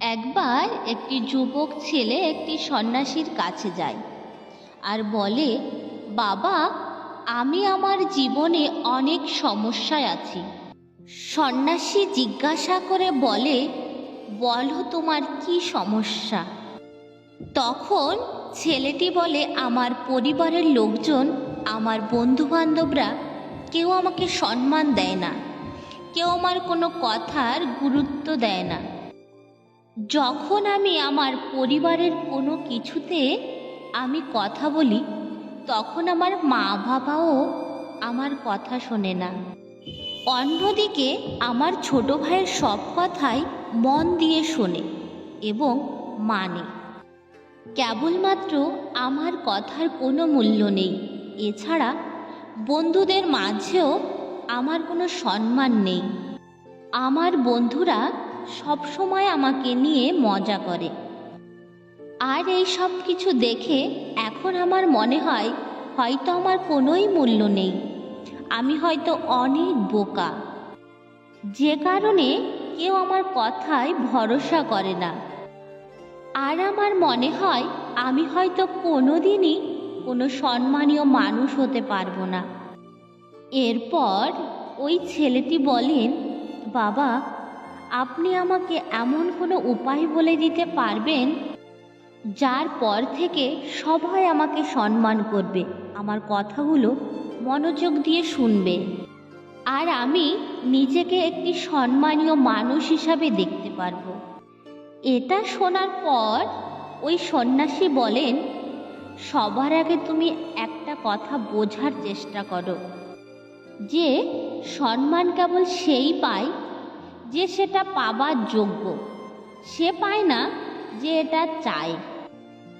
একবার একটি যুবক ছেলে একটি সন্ন্যাসীর কাছে যায় আর বলে, বাবা, আমি আমার জীবনে অনেক সমস্যায় আছি। সন্ন্যাসী জিজ্ঞাসা করে বলে, বলো তোমার কি সমস্যা? তখন ছেলেটি বলে, আমার পরিবারের লোকজন, আমার বন্ধুবান্ধবরা কেউ আমাকে সম্মান দেয় না, কেউ আমার কোনো কথার গুরুত্ব দেয় না। যখন আমি আমার পরিবারের কোনো কিছুতে আমি কথা বলি, তখন আমার মা বাবাও আমার কথা শোনে না। অন্যদিকে আমার ছোট ভাইয়ের সব কথাই মন দিয়ে শোনে এবং মানে। কেবলমাত্র আমার কথার কোনো মূল্য নেই। এছাড়া বন্ধুদের মাঝেও আমার কোনো সম্মান নেই। আমার বন্ধুরা সবসময় আমাকে নিয়ে মজা করে। আর এই সব কিছু দেখে এখন আমার মনে হয় হয়তো আমার কোনোই মূল্য নেই। আমি হয়তো অনেক বোকা। যে কারণে কেউ আমার কথায় ভরসা করে না। আর আমার মনে হয় আমি হয়তো কোনোদিনই কোনো সম্মানীয় মানুষ হতে পারব না। এরপর ওই ছেলেটি বলেন, বাবা আপনি আমাকে এমন কোনো উপায় বলে দিতে পারবেন? যার পর থেকে সবাই আমাকে সম্মান করবে। আমার কথাগুলো মনোযোগ দিয়ে শুনবে। আর আমি নিজেকে একটি সম্মানীয় মানুষ হিসাবে দেখতে পারব। এটা শোনার পর ওই সন্ন্যাসী বলেন, সবার আগে তুমি একটা কথা বোঝার চেষ্টা করো। যে সম্মান কেবল সেই পায় যে সেটা পাবার যোগ্য, সে পায় না যে এটা চায়।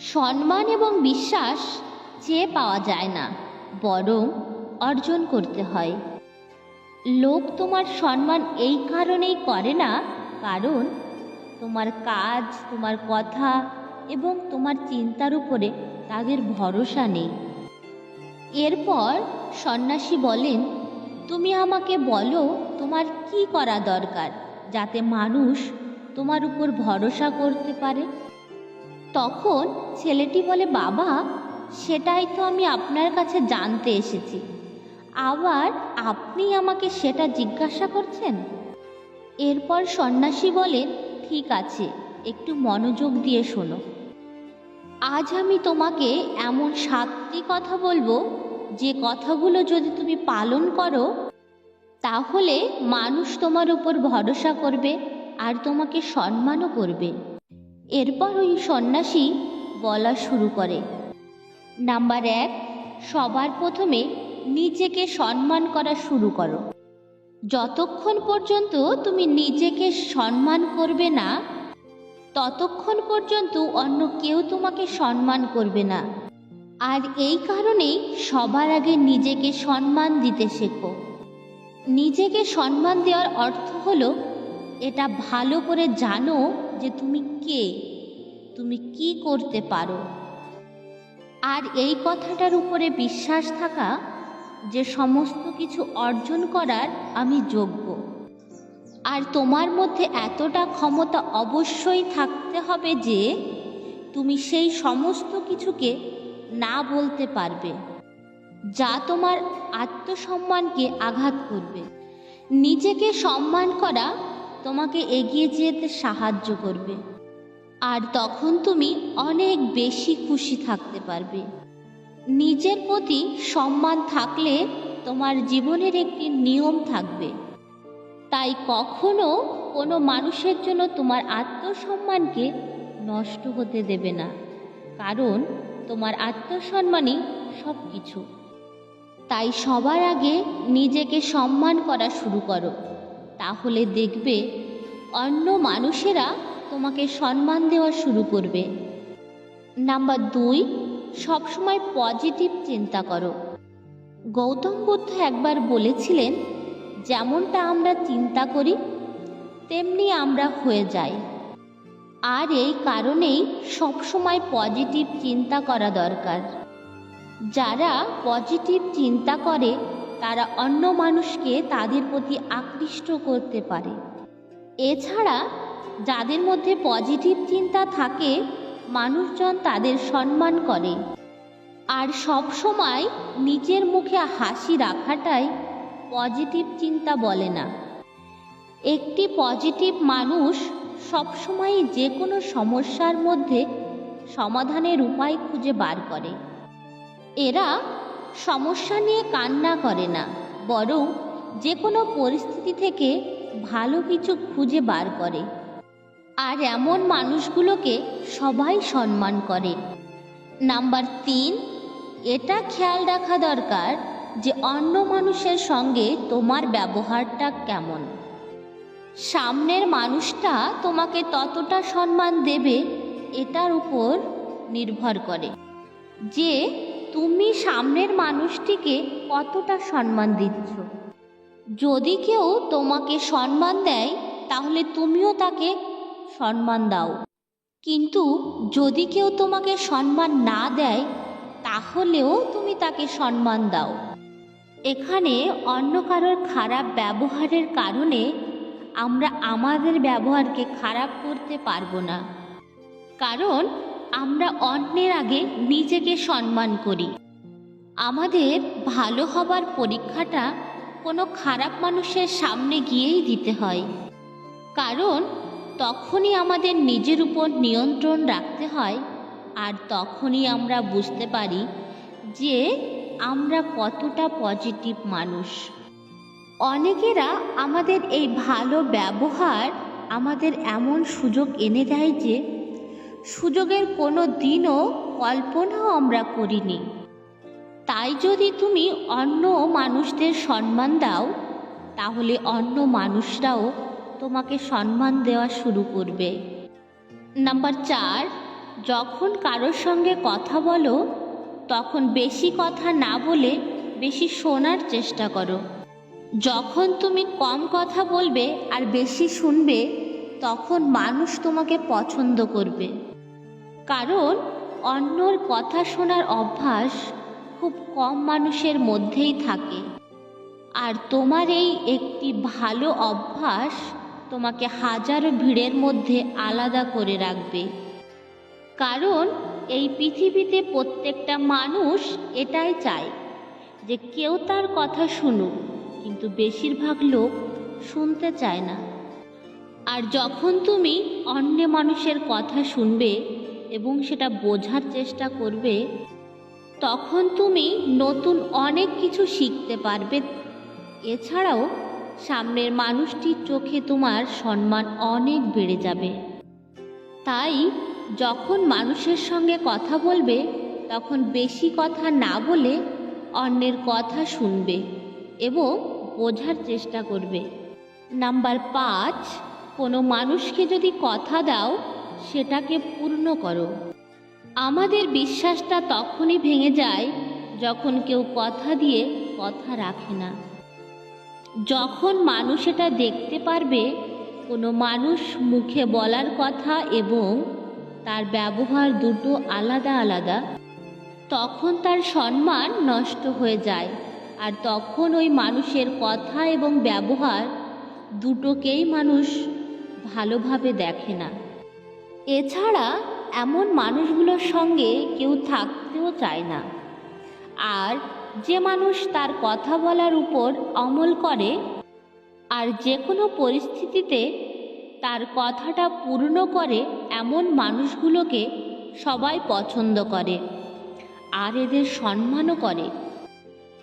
সম্মান এবং বিশ্বাস চেয়ে পাওয়া যায় না, বরং অর্জন করতে হয়। লোক তোমার সম্মান এই কারণেই করে না, কারণ তোমার কাজ, তোমার কথা এবং তোমার চিন্তার উপরে তাদের ভরসা নেই। এরপর সন্ন্যাসী বলেন তুমি আমাকে বলো, তোমার কি করা দরকার যাতে মানুষ তোমার উপর ভরসা করতে পারে? তখন ছেলেটি বলে, বাবা, সেটাই তো আমি আপনার কাছে জানতে এসেছি। আবার আপনি আমাকে সেটা জিজ্ঞাসা করছেন? এরপর সন্ন্যাসী বলেন ঠিক আছে, একটু মনোযোগ দিয়ে শোনো। আজ আমি তোমাকে এমন সাতটি কথা বলব যে কথাগুলো যদি তুমি পালন করো, তাহলে মানুষ তোমার উপর ভরসা করবে আর তোমাকে সম্মানও করবে। এরপর ওই সন্ন্যাসী বলা শুরু করে। নাম্বার এক, সবার প্রথমে নিজেকে সম্মান করা শুরু করো। যতক্ষণ পর্যন্ত তুমি নিজেকে সম্মান করবে না, ততক্ষণ পর্যন্ত অন্য কেউ তোমাকে সম্মান করবে না। আর এই কারণেই সবার আগে নিজেকে সম্মান দিতে শেখো। নিজেকে সম্মান দেওয়ার অর্থ হলো, এটা ভালো করে জানো যে তুমি কে, তুমি কি করতে পারো। আর এই কথাটার উপরে বিশ্বাস থাকা যে সমস্ত কিছু অর্জন করার আমি যোগ্য। আর তোমার মধ্যে এতটা ক্ষমতা অবশ্যই থাকতে হবে যে, তুমি সেই সমস্ত কিছুকে না বলতে পারবে। যা তোমার আত্মসম্মানকে আঘাত করবে। নিজেকে সম্মান করা তোমাকে এগিয়ে যেতে সাহায্য করবে। আর তখন তুমি অনেক বেশি খুশি থাকতে পারবে। নিজের প্রতি সম্মান থাকলে তোমার জীবনের একটি নিয়ম থাকবে। তাই কখনো কোনো মানুষের জন্য তোমার আত্মসম্মানকে নষ্ট হতে দেবে না। কারণ তোমার আত্মসম্মানই সব কিছু তাই সবার আগে নিজেকে সম্মান করা শুরু করো। তাহলে দেখবে অন্য মানুষেরা তোমাকে সম্মান দেওয়া শুরু করবে। নাম্বার দুই, সবসময় পজিটিভ চিন্তা করো। গৌতম বুদ্ধ একবার বলেছিলেন, যেমনটা আমরা চিন্তা করি, তেমনি আমরা হয়ে যাই। আর এই কারণেই সবসময় পজিটিভ চিন্তা করা দরকার। যারা পজিটিভ চিন্তা করে, তারা অন্য মানুষকে তাদের প্রতি আকৃষ্ট করতে পারে। এছাড়া যাদের মধ্যে পজিটিভ চিন্তা থাকে, মানুষজন তাদের সম্মান করে। আর সব সময় নিজের মুখে হাসি রাখাটাই পজিটিভ চিন্তা বলে না। একটি পজিটিভ মানুষ সবসময় যে কোনো সমস্যার মধ্যে সমাধানের উপায় খুঁজে বার করে। এরা সমস্যা নিয়ে কান্না করে না, বরং যে কোনো পরিস্থিতি থেকে ভালো কিছু খুঁজে বার করে। আর এমন মানুষগুলোকে সবাই সম্মান করে। নাম্বার তিন, এটা খেয়াল রাখা দরকার যে অন্য মানুষের সঙ্গে তোমার ব্যবহারটা কেমন। সামনের মানুষটা তোমাকে ততটা সম্মান দেবে, এটার উপর নির্ভর করে যে তুমি সামনের মানুষটিকে কতটা সম্মান দিচ্ছ। যদি কেউ তোমাকে সম্মান দেয়, তাহলে তুমিও তাকে সম্মান দাও। কিন্তু যদি কেউ তোমাকে সম্মান না দেয়, তাহলেও তুমি তাকে সম্মান দাও। এখানে অন্য কারোর খারাপ ব্যবহারের কারণে আমরা আমাদের ব্যবহারকে খারাপ করতে পারব না। কারণ আমরা অন্যের আগে নিজেকে সম্মান করি। আমাদের ভালো হবার পরীক্ষাটা কোনো খারাপ মানুষের সামনে গিয়েই দিতে হয়। কারণ তখনই আমাদের নিজের উপর নিয়ন্ত্রণ রাখতে হয় আর তখনই আমরা বুঝতে পারি যে আমরা কতটা পজিটিভ মানুষ। অনেকেরা আমাদের এই ভালো ব্যবহার আমাদের এমন সুযোগ এনে দেয় যে, সুযোগের কোনো দিনও কল্পনাও আমরা করিনি। তাই যদি তুমি অন্য মানুষদের সম্মান দাও, তাহলে অন্য মানুষরাও তোমাকে সম্মান দেওয়া শুরু করবে। নাম্বার চার, যখন কারোর সঙ্গে কথা বলো, তখন বেশি কথা না বলে বেশি শোনার চেষ্টা করো। যখন তুমি কম কথা বলবে আর বেশি শুনবে, তখন মানুষ তোমাকে পছন্দ করবে। কারণ অন্যর কথা শোনার অভ্যাস খুব কম মানুষের মধ্যেই থাকে। আর তোমার এই একটি ভালো অভ্যাস তোমাকে হাজারো ভিড়ের মধ্যে আলাদা করে রাখবে। কারণ এই পৃথিবীতে প্রত্যেকটা মানুষ এটাই চায় যে কেউ তার কথা শুনুক কিন্তু বেশিরভাগ লোক শুনতে চায় না। আর যখন তুমি অন্য মানুষের কথা শুনবে এবং সেটা বোঝার চেষ্টা করবে, তখন তুমি নতুন অনেক কিছু শিখতে পারবে। এছাড়াও, সামনের মানুষটির চোখে তোমার সম্মান অনেক বেড়ে যাবে। তাই, যখন মানুষের সঙ্গে কথা বলবে, তখন বেশি কথা না বলে অন্যের কথা শুনবে এবং বোঝার চেষ্টা করবে। নাম্বার পাঁচ, কোনো মানুষকে যদি কথা দাও, সেটাকে পূর্ণ করো। আমাদের বিশ্বাসটা তখনই ভেঙে যায় যখন কেউ কথা দিয়ে কথা রাখে না। যখন মানুষ এটা দেখতে পারবে, কোনো মানুষ মুখে বলার কথা এবং তার ব্যবহার দুটো আলাদা আলাদা, তখন তার সম্মান নষ্ট হয়ে যায়। আর তখন ওই মানুষের কথা এবং ব্যবহার দুটোকেই মানুষ ভালোভাবে দেখে না। এছাড়া এমন মানুষগুলোর সঙ্গে কেউ থাকতেও চায় না। আর যে মানুষ তার কথা বলার উপর অমল করে, আর যে কোনো পরিস্থিতিতে তার কথাটা পূর্ণ করে এমন মানুষগুলোকে সবাই পছন্দ করে, আর এদের সম্মানও করে।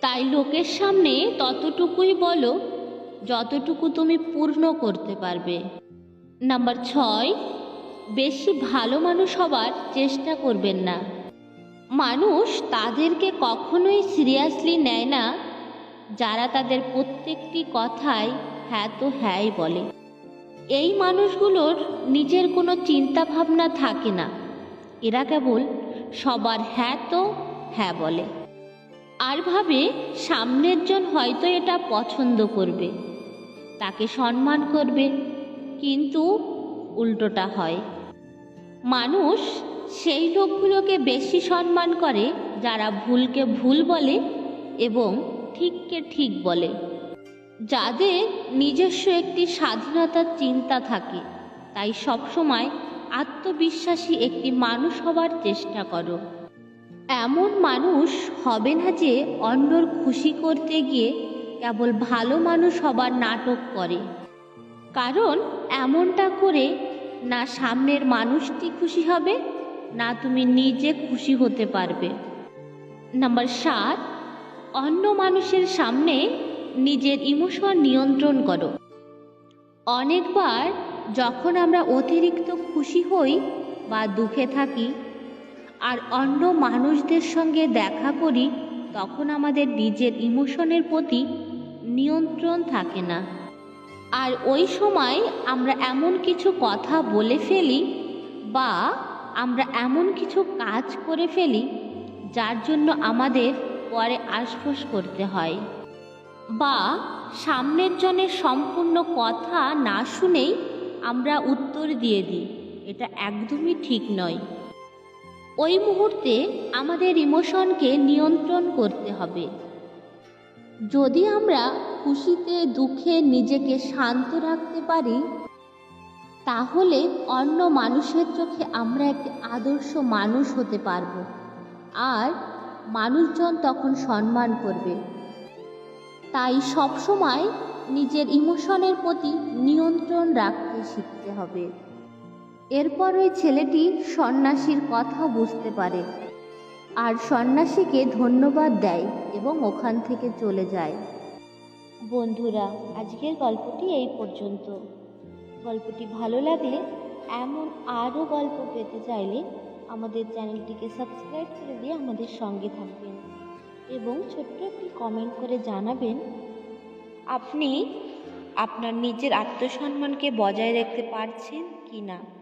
তাই লোকের সামনে ততটুকুই বলো, যতটুকু তুমি পূর্ণ করতে পারবে। নাম্বার ছয়, বেশি ভালো মানুষ হবার চেষ্টা করবেন না। মানুষ তাদেরকে কখনোই সিরিয়াসলি নেয় না, যারা তাদের প্রত্যেকটি কথায় হ্যাঁ তো হ্যাঁই বলে। এই মানুষগুলোর নিজের কোনো চিন্তা ভাবনা থাকে না। এরা কেবল সবার হ্যাঁ তো হ্যাঁ বলে। আর ভাবে সামনের জন হয়তো এটা পছন্দ করবে। তাকে সম্মান করবে, কিন্তু উল্টোটা হয়। মানুষ সেই লোকগুলোকে বেশি সম্মান করে যারা ভুলকে ভুল বলে এবং ঠিককে ঠিক বলে। যাদের নিজস্ব একটি স্বাধীনতার চিন্তা থাকে, তাই সবসময় আত্মবিশ্বাসী একটি মানুষ হবার চেষ্টা করো। এমন মানুষ হবে না যে অন্যর খুশি করতে গিয়ে কেবল ভালো মানুষ হবার নাটক করে। কারণ এমনটা করে না সামনের মানুষটি খুশি হবে, না তুমি নিজে খুশি হতে পারবে। নাম্বার সাত, অন্য মানুষের সামনে নিজের ইমোশন নিয়ন্ত্রণ করো। অনেকবার যখন আমরা অতিরিক্ত খুশি হই বা দুঃখে থাকি আর অন্য মানুষদের সঙ্গে দেখা করি, তখন আমাদের নিজের ইমোশনের প্রতি নিয়ন্ত্রণ থাকে না। আর ওই সময় আমরা এমন কিছু কথা বলে ফেলি বা আমরা এমন কিছু কাজ করে ফেলি, যার জন্য আমাদের পরে আশফোস করতে হয়। বা সামনের জনের সম্পূর্ণ কথা না শুনেই আমরা উত্তর দিয়ে দিই। এটা একদমই ঠিক নয়। ওই মুহূর্তে আমাদের ইমোশনকে নিয়ন্ত্রণ করতে হবে। যদি আমরা খুশিতে, দুঃখে নিজেকে শান্ত রাখতে পারি, তাহলে অন্য মানুষের চোখে আমরা একটি আদর্শ মানুষ হতে পারব। আর মানুষজন তখন সম্মান করবে। তাই সবসময় নিজের ইমোশনের প্রতি নিয়ন্ত্রণ রাখতে শিখতে হবে। এরপর ওই ছেলেটি সন্ন্যাসীর কথা বুঝতে পারে আর সন্ন্যাসীকে ধন্যবাদ দেয় এবং ওখান থেকে চলে যায়। বন্ধুরা, আজকের গল্পটি এই পর্যন্ত। গল্পটি ভালো লাগলে, এমন আরও গল্প পেতে চাইলে আমাদের চ্যানেলটিকে সাবস্ক্রাইব করে দিয়ে আমাদের সঙ্গে থাকবেন এবং ছোট্ট একটি কমেন্ট করে জানাবেন, আপনি আপনার নিজের আত্মসম্মানকে বজায় রাখতে পারছেন কি না